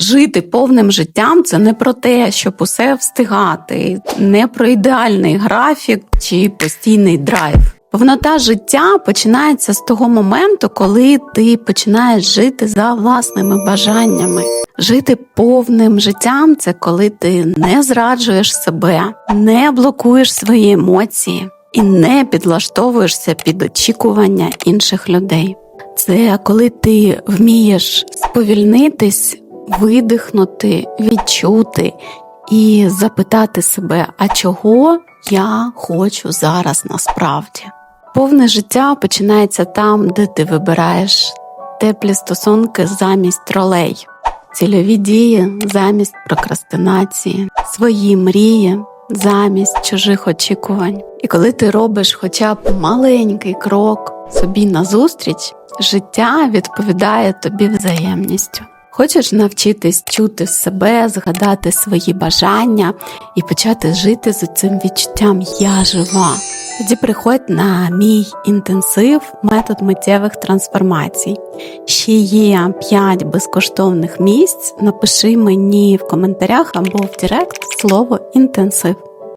Жити повним життям це не про те, щоб усе встигати, не про ідеальний графік чи постійний драйв. Повнота життя починається з того моменту, коли ти починаєш жити за власними бажаннями. Жити повним життям це коли ти не зраджуєш себе, не блокуєш свої емоції і не підлаштовуєшся під очікування інших людей. Це коли ти вмієш сповільнитись, видихнути, відчути і запитати себе, а чого я хочу зараз насправді. Повне життя починається там, де ти вибираєш теплі стосунки замість ролей, цільові дії замість прокрастинації, свої мрії замість чужих очікувань. І коли ти робиш хоча б маленький крок собі назустріч, життя відповідає тобі взаємністю. Хочеш навчитись чути себе, згадати свої бажання і почати жити з цим відчуттям Я жива. Тоді приходь на мій інтенсив метод миттєвих трансформацій. Ще є 5 безкоштовних місць. Напиши мені в коментарях або в Директ слово інтенсив.